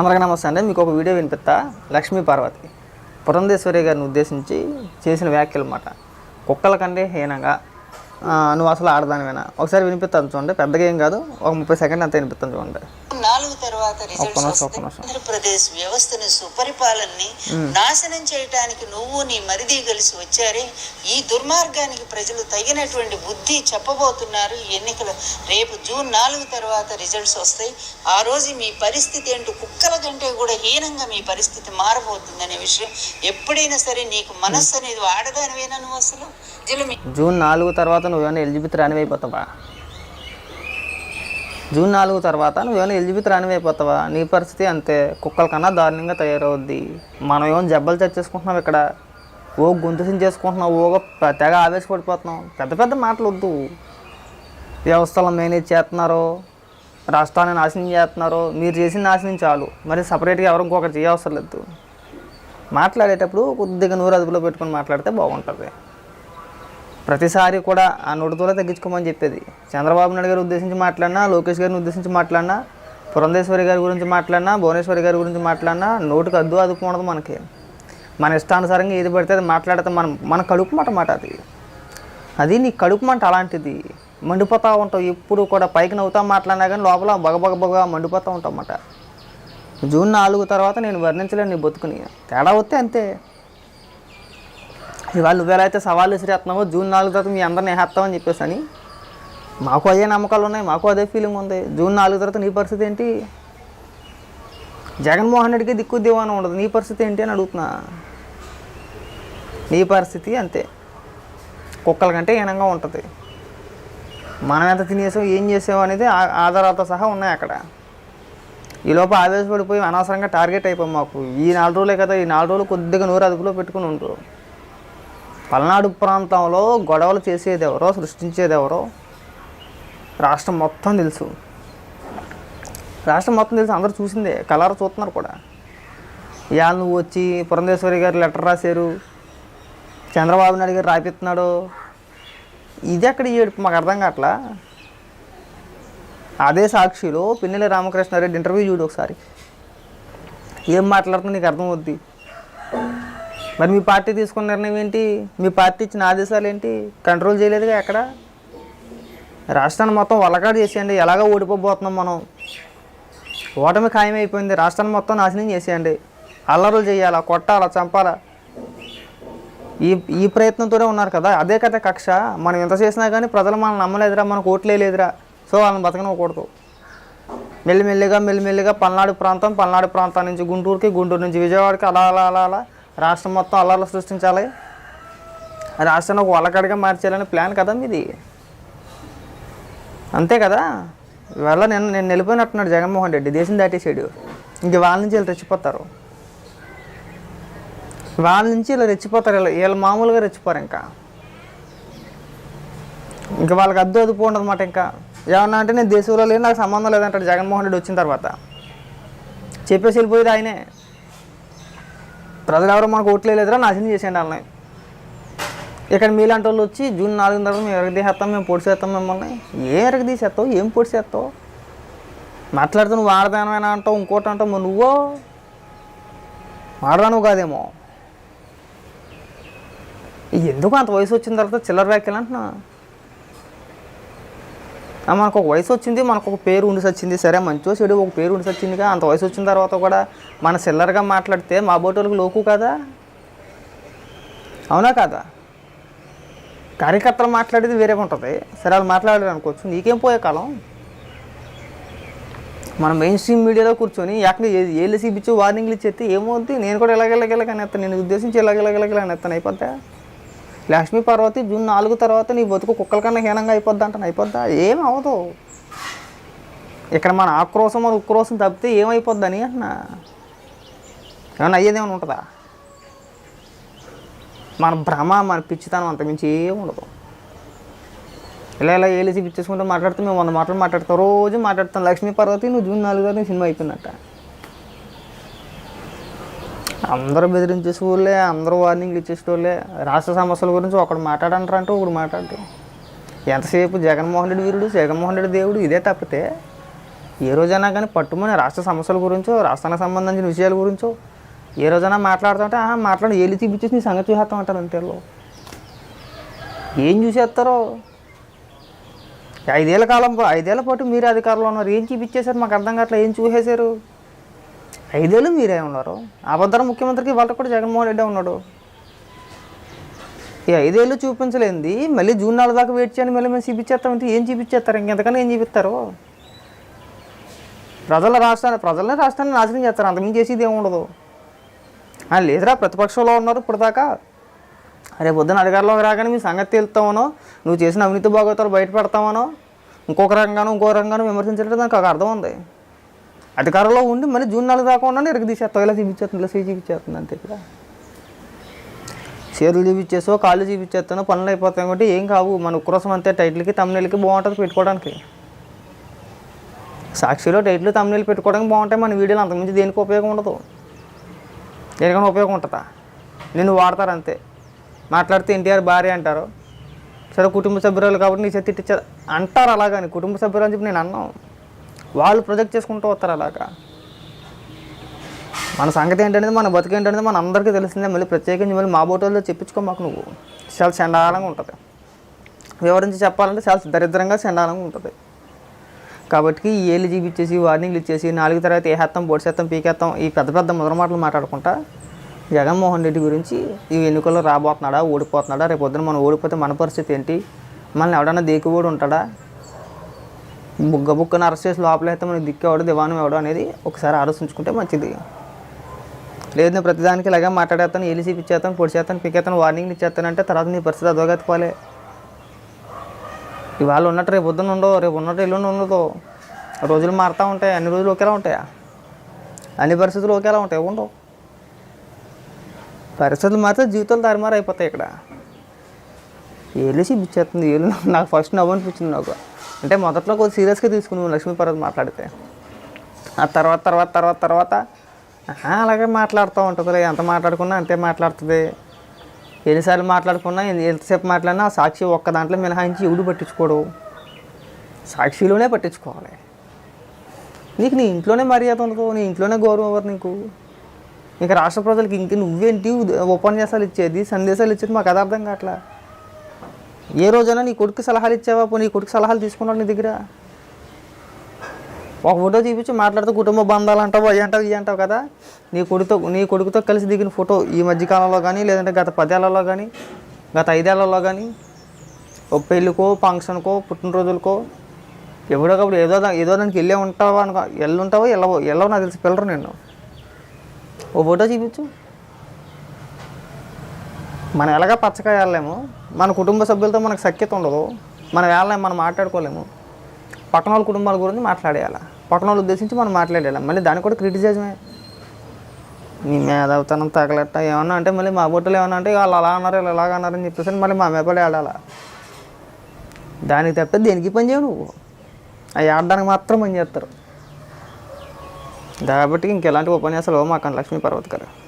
అందరికీ నమస్తే అండి. మీకు ఒక వీడియో వినిపిస్తా. లక్ష్మీ పార్వతి. పురంధేశ్వరి గారిని ఉద్దేశించి చేసిన వ్యాఖ్యలు అన్నమాట. కుక్కల కంటే హీనంగా నువ్వు అసలు ఆడదానివేనా? ఒకసారి వినిపిస్తాను చూడండి. పెద్దగా ఏం కాదు. ఒక ముప్పై సెకండ్ అంతా వినిపిస్తాను చూడండి. తర్వాత రిజల్ట్స్. ఆంధ్రప్రదేశ్ వ్యవస్థని సుపరిపాలనని నాశనం చేయటానికి నువ్వు నీ మరిది కలిసి వచ్చారే. ఈ దుర్మార్గానికి ప్రజలు తగినటువంటి బుద్ధి చెప్పబోతున్నారు. ఈ ఎన్నికల రేపు జూన్ నాలుగు తర్వాత రిజల్ట్స్ వస్తాయి. ఆ రోజు మీ పరిస్థితి ఏంటో కుక్కల కంటే కూడా హీనంగా మీ పరిస్థితి మారబోతుందనే విషయం ఎప్పుడైనా సరే నీకు మనస్సు అనేది ఆడదానివేనా నువ్వు అసలు? జూన్ నాలుగు తర్వాత నువ్వేమైనా ఎలిజిబెత్ రానివి అయిపోతావా జూన్ నాలుగు తర్వాత నువ్వేమైనా ఎలిజిబిత్ రానివైపోతావా అయిపోతావా నీ పరిస్థితి అంతే. కుక్కల కన్నా దారుణంగా తయారవుద్ది. మనం ఏమో జబ్బలు చచ్చేసుకుంటున్నాం ఇక్కడ. ఓ గొంతు చేసుకుంటున్నాం. ఓ తెగ ఆవేశపడిపోతున్నాం. పెద్ద పెద్ద మాటలు వద్దు. వ్యవస్థలు మేనేజ్ చేస్తున్నారు రాష్ట్రాన్ని నాశనం చేస్తున్నారు మీరు చేసిన నాశనం చాలు. మరి సపరేట్గా ఎవరు ఇంకొకటి చేయవసరం లేదు. మాట్లాడేటప్పుడు కొద్దిగా నూరు అదుపులో పెట్టుకొని మాట్లాడితే బాగుంటుంది. ప్రతిసారి కూడా ఆ నోటితోనే తగ్గించుకోమని చెప్పేది. చంద్రబాబు నాయుడు గారి ఉద్దేశించి మాట్లాడినా లోకేష్ గారిని ఉద్దేశించి మాట్లాడినా పురంధేశ్వరి గారి గురించి మాట్లాడినా భువనేశ్వరి గారి గురించి మాట్లాడినా నోటికి అద్దు అదుపు ఉండదు మనకి. మన ఇష్టానుసారంగా ఏది పడితే అది మాట్లాడితే మనం మన కడుపు మాట మాట అది. అది నీ కడుపు మంట అలాంటిది. మండిపోతూ ఉంటావు. ఎప్పుడు కూడా పైకి నవ్వుతా మాట్లాడినా కానీ లోపల బగ బగ మండిపోతూ ఉంటాం అన్నమాట. జూన్ నాలుగు తర్వాత నేను వర్ణించలేను నీ బతుకుని. తేడా వస్తే అంతే. ఇవాళ నువ్వు ఎలా అయితే సవాళ్ళు విసిరేస్తున్నావో జూన్ నాలుగు తర్వాత మీ అందరిని వేసేస్తామని చెప్పేసి అని మాకు అదే నమ్మకాలు ఉన్నాయి మాకు అదే ఫీలింగ్ ఉంది. జూన్ నాలుగు తర్వాత నీ పరిస్థితి ఏంటి? జగన్మోహన్ రెడ్డికి దిక్కు దివానం ఉండదు. నీ పరిస్థితి ఏంటి అని అడుగుతున్నా. నీ పరిస్థితి అంతే. కుక్కల కంటే హీనంగా ఉంటుంది. మనం ఎంత తినేసాం ఏం చేసాం అనేది ఆ- ఆధారాలతో సహా ఉన్నాయి అక్కడ. ఈ లోపు ఆవేశపడిపోయి అనవసరంగా టార్గెట్ అయిపోయి మాకు. ఈ నాలుగు రోజులే కదా ఈ నాలుగు రోజులు కొద్దిగా నూరు అదుపులో పెట్టుకుని ఉంటారు పల్నాడు ప్రాంతంలో గొడవలు చేసేది ఎవరో సృష్టించేది ఎవరో రాష్ట్రం మొత్తం తెలుసు. రాష్ట్రం మొత్తం తెలుసు అందరూ చూసిందే కలర్ చూస్తున్నారు కూడా. ఇవాళ నువ్వు వచ్చి పురంధేశ్వరి గారు లెటర్ రాశారు చంద్రబాబు నాయుడు గారు రాపిస్తున్నాడు. ఇది ఎక్కడ ఏడుపు? మాకు అర్థం కావట్లా? అదే సాక్షిలో పిన్నెల రామకృష్ణారెడ్డి ఇంటర్వ్యూ చూడు ఒకసారి. ఏం మాట్లాడుతున్నా నీకు అర్థం అవుద్ది? మరి మీ పార్టీ తీసుకున్న నిర్ణయం ఏంటి? మీ పార్టీ ఇచ్చిన ఆదేశాలు ఏంటి? కంట్రోల్ చేయలేదుగా ఎక్కడ? రాష్ట్రాన్ని మొత్తం వలకాడు చేసేయండి. ఎలాగో ఓడిపోబోతున్నాం మనం. ఓటమి ఖాయమైపోయింది. రాష్ట్రాన్ని మొత్తం నాశనం చేసేయండి. అల్లరులు చేయాలా? కొట్టాలా? చంపాలా? ఈ ఈ ప్రయత్నంతోనే ఉన్నారు కదా. అదే కదా కక్ష. మనం ఎంత చేసినా కానీ ప్రజలు మనం నమ్మలేదురా. మనకు ఓట్లేదురా సో వాళ్ళని బతకనివ్వకూడదు. మెల్లిమెల్లిగా మెల్లిమెల్లిగా పల్నాడు ప్రాంతం పల్నాడు ప్రాంతం నుంచి గుంటూరుకి గుంటూరు నుంచి విజయవాడకి అలా అలా అలా అలా రాష్ట్రం మొత్తం అల్లర్లు సృష్టించాలి. రాష్ట్రాన్ని ఒక వలకడిగా మార్చేయాలని ప్లాన్ కదా మీది? అంతే కదా? ఇవాళ నేను నేను వెళ్ళిపోయినట్టున్నాడు జగన్మోహన్ రెడ్డి దేశం దాటేసాడు. ఇంక వాళ్ళ నుంచి వీళ్ళు రెచ్చిపోతారు. వాళ్ళ నుంచి ఇలా రెచ్చిపోతారు వీళ్ళు వీళ్ళు మామూలుగా రెచ్చిపోరు ఇంకా. ఇంకా వాళ్ళకి అద్దు అదుపు ఉండదన్నమాట ఇంకా. ఏమన్నా అంటే నేను దేశంలో లేని నాకు సంబంధం లేదంటాడు జగన్మోహన్ రెడ్డి వచ్చిన తర్వాత. చెప్పేసి వెళ్ళిపోయేది ఆయనే. ప్రజలు ఎవరు మనకు ఓట్లేదురా నాశనం చేసేయండి వాళ్ళని. ఇక్కడ మీలాంటి వాళ్ళు వచ్చి జూన్ నాలుగు తర్వాత మేము ఎరగదీసేస్తాం మేము పొడి చేస్తాం మిమ్మల్ని. ఏం ఎరగ తీసేస్తావు ఏం పొడి చేస్తావు? మాట్లాడుతూ నువ్వు ఆడదానమైనా అంటావు ఇంకోటి అంటావు మరి నువ్వో? ఆడదాను కాదేమో. ఎందుకు అంత వయసు వచ్చిన తర్వాత చిల్లర వ్యాఖ్యలు అంటున్నా మనకు ఒక వయసు వచ్చింది మనకు ఒక పేరు ఉండి వచ్చింది సరే మంచో చెడు ఒక పేరు ఉండి వచ్చిందిగా అంత వయసు వచ్చిన తర్వాత కూడా మన సిల్లర్గా మాట్లాడితే మా బోటోళ్ళకి లోకు కదా? అవునా కాదా? కార్యకర్తలు మాట్లాడేది వేరే ఉంటుంది. సరే వాళ్ళు మాట్లాడారు అనుకోవచ్చు. నీకేం పోయే కాలం? మన మెయిన్ స్ట్రీమ్ మీడియాలో కూర్చొని ఎక్కడ ఏళ్ళు చూపించి వార్నింగ్లు ఇచ్చేస్తే ఏమవుద్ది? నేను కూడా ఎలాగెలాగెలాగని ఎత్తాను నేను ఉద్దేశించి ఎలాగెలాగెలాగని అనేస్తాను అయిపోతా లక్ష్మీ పార్వతి జూన్ నాలుగు తర్వాత నీ బతుకు కుక్కల కన్నా హీనంగా అయిపోద్ది అంటాను. అయిపోద్దా? ఏం అవ్వదు ఇక్కడ మన ఆక్రోశం మన ఉక్రోశం తప్పితే ఏమైపోద్దని అన్న ఏమన్నా అయ్యేది ఏమైనా ఉంటుందా? మన భ్రమ మన పిచ్చితనం అంత మించి ఏం ఉండదు. ఇలా ఇలా ఏలేసి పిచ్చేసుకుంటూ మాట్లాడుతూ మేము వంద మాటలు మాట్లాడతాం. రోజు మాట్లాడతాం. లక్ష్మీ పార్వతి నువ్వు జూన్ నాలుగు తారీఖు సినిమా అయిపోయిందట. అందరూ బెదిరించేసే వాళ్ళే అందరూ వార్నింగ్లు ఇచ్చేసేవాళ్ళే రాష్ట్ర సమస్యల గురించి ఒకడు మాట్లాడంటారంటూ ఒకడు మాట్లాడటం ఎంతసేపు జగన్మోహన్ రెడ్డి వీరుడు జగన్మోహన్ రెడ్డి దేవుడు ఇదే తప్పితే ఏ రోజైనా కానీ పట్టుమని రాష్ట్ర సమస్యల గురించో రాష్ట్రానికి సంబంధించిన విషయాల గురించో ఏ రోజైనా మాట్లాడుతుంటే ఆహా మాట్లాడి ఏళ్ళు తీపిచ్చేసి నీ సంగతి చూసేస్తాం అంటారు అంతేలో ఏం చూసేస్తారో ఐదేళ్ళ కాలం ఐదేళ్ళ పాటు మీరు అధికారంలో ఉన్నారు. ఏం చూపించేశారు మాకు అర్థం కావట్లేదు. ఏం చూసేశారు? ఐదేళ్ళు మీరే ఉన్నారు. అబద్ధం ముఖ్యమంత్రికి వాళ్ళకి కూడా జగన్మోహన్ రెడ్డి ఉన్నాడు. ఈ ఐదేళ్ళు చూపించలేంది. మళ్ళీ జూన్ నాలుగు దాకా వెయిట్ చేయండి మళ్ళీ మేము చూపించేస్తామంటే ఏం చూపించేస్తారు? ఇంకెంతకన్నా ఏం చూపిస్తారు? ప్రజల రాష్ట్రాన్ని ప్రజలనే రాష్ట్రాన్ని నాశనం చేస్తారు. అంతకుమించి చేసేది ఏమి ఉండదు. లేదురా ప్రతిపక్షంలో ఉన్నారు ఇప్పటిదాకా. రేపు పొద్దున అధికారంలోకి రాగానే మీ సంగతి తేలుతామనో నువ్వు చేసిన అవినీతి భాగవతాలు బయటపెడతామనో ఇంకొక రంగానో ఇంకో రంగానో విమర్శించడం దానికి ఒక అర్థం ఉంది. అధికారంలో ఉండి మళ్ళీ జూన్ నాలుగు దాకా ఉన్నా ఇరగ ఇలా చూపించేస్తుంది ఇలా సీ చూపించేస్తుంది అంతే ఇక్కడ షేర్లు చూపించేసో కాళ్ళు చూపించేస్తాను పనులు అయిపోతాయి కాబట్టి ఏం కావు. మన ఉక్రోసం అంతే. టైటిల్కి తమిళకి బాగుంటుంది పెట్టుకోవడానికి. సాక్షిలో టైటిల్ తమిళ పెట్టుకోవడానికి బాగుంటాయి. మన వీడియోలు అంతకుమించి దేనికి ఉపయోగం ఉండదు. దేనికైనా ఉపయోగం ఉంటుందా? నిన్ను వాడతారు అంతే. మాట్లాడితే ఎన్టీఆర్ భార్య అంటారు. సరే కుటుంబ సభ్యురాలు కాబట్టి నీ చేతి తిట్టించారు అంటారు అలాగని. కుటుంబ సభ్యురాలు అని చెప్పి నేను అన్నాను. వాళ్ళు ప్రొజెక్ట్ చేసుకుంటూ వస్తారు అలాగా. మన సంగతి ఏంటనేది మన బతుకు ఏంటనేది మన అందరికీ తెలిసిందే. మళ్ళీ ప్రత్యేకించి మళ్ళీ మా బోటోల్లో చెప్పించుకో మాకు నువ్వు. చాలా చండాలంగా ఉంటుంది. వివరించి చెప్పాలంటే చాలా దరిద్రంగా చండాలంగా ఉంటుంది. కాబట్టి ఈ ఏళ్ళు చూపించేసి వార్నింగ్లు ఇచ్చేసి నాలుగు తర్వాత ఏ హత్తం పొడిసేత్తాం పీకేత్తాం ఈ పెద్ద పెద్ద ముద్ర మాటలు మాట్లాడుకుంటా జగన్మోహన్ రెడ్డి గురించి ఈ ఎన్నికల్లో రాబోతున్నాడా ఓడిపోతున్నాడా రేపు పొద్దున మనం ఓడిపోతే మన పరిస్థితి ఏంటి? మనల్ని ఎవడన్నా దేకుబోడు ఉంటాడా? బుగ్గ బుక్కను అరెస్ట్ చేసి లోపలైతే మనకి దిక్కేవాడు దివానం ఎవడు అనేది ఒకసారి ఆలోచించుకుంటే మంచిది. లేదు నేను ప్రతిదానికి ఇలాగే మాట్లాడేస్తాను ఏలి ఇచ్చేస్తాను పొడిచేస్తాను పికేస్తాను వార్నింగ్ ఇచ్చేస్తానంటే తర్వాత నీ పరిస్థితి అదోగతిపోలే ఇవాళ ఉన్నట్టు రేపు పొద్దున్న ఉండవు రేపు ఉన్నట్టు ఎల్లుండి ఉండదు. రోజులు మారుతూ ఉంటాయి అన్ని రోజులు ఒకేలా ఉంటాయా? అన్ని పరిస్థితులు ఒకేలా ఉంటాయి ఉండవు. పరిస్థితులు మారితే జీవితాలు తారుమారు అయిపోతాయి ఇక్కడ. ఏలిసి చూపించేస్తుంది ఏళ్ళు నాకు ఫస్ట్ నవ్వు అనిపించింది నాకు. అంటే మొదట్లో కొంచెం సీరియస్గా తీసుకున్నాను లక్ష్మీపర్వత్ మాట్లాడితే. ఆ తర్వాత తర్వాత తర్వాత తర్వాత అలాగే మాట్లాడుతూ ఉంటుంది ఎంత మాట్లాడుకున్నా అంతే మాట్లాడుతుంది. ఎన్నిసార్లు మాట్లాడుకున్నా ఎంతసేపు మాట్లాడినా ఆ సాక్షి ఒక్క దాంట్లో మినహాయించి ఎవడు పట్టించుకోడు? సాక్షిలోనే పట్టించుకోవాలి. నీకు నీ ఇంట్లోనే మర్యాద ఉండదు నీ ఇంట్లోనే గౌరవం అవ్వదు నీకు? ఇంకా రాష్ట్ర ప్రజలకు ఇంక నువ్వేంటి ఉపన్యాసాలు ఇచ్చేది సందేశాలు ఇచ్చేది మాకు అది అర్థం ఏ రోజైనా నీ కొడుకు సలహాలు ఇచ్చావా? పో నీ కొడుకు సలహాలు తీసుకున్నాడు నీ దగ్గర? ఒక ఫోటో చూపించి మాట్లాడుతూ కుటుంబ బంధాలు అంటావు అవి అంటావు ఇవి అంటావు కదా. నీ కొడుకుతో నీ కొడుకుతో కలిసి దిగిన ఫోటో ఈ మధ్యకాలంలో కానీ లేదంటే గత పదేళ్ళలో కానీ గత ఐదేళ్ళలో కానీ ఒక పెళ్ళికో ఫంక్షన్కో పుట్టినరోజులకో ఎప్పుడోకప్పుడు ఏదో ఏదో దానికి వెళ్ళే ఉంటావా అనుకో వెళ్ళుంటావో వెళ్ళవో వెళ్ళవో నాకు తెలిసి పిల్లరు నేను ఓ ఫోటో చూపించు. మనం ఎలాగ పచ్చగా వెళ్ళలేము? మన కుటుంబ సభ్యులతో మనకు సఖ్యత ఉండదు. మనం వెళ్ళలేము మనం మాట్లాడుకోలేము. పక్కన వాళ్ళ కుటుంబాల గురించి మాట్లాడేయాలి? పక్కన వాళ్ళు ఉద్దేశించి మనం మాట్లాడేయాలి? మళ్ళీ దాన్ని కూడా క్రిటిసిజమే. నీ మేధావితనం తగలట్ట ఏమన్నా అంటే మళ్ళీ మా బొట్టలు ఏమన్నా అంటే వాళ్ళు అలా అన్నారు వీళ్ళు ఇలాగ అన్నారని చెప్పేసి మళ్ళీ మా మేపడే ఆడాల దానికి తప్పితే దేనికి పని చేయవు నువ్వు? అవి ఆడడానికి మాత్రం పని చేస్తారు. కాబట్టి ఇంకెలాంటి ఉపన్యాసాలు మాకు లక్ష్మీ పర్వత్ గారు.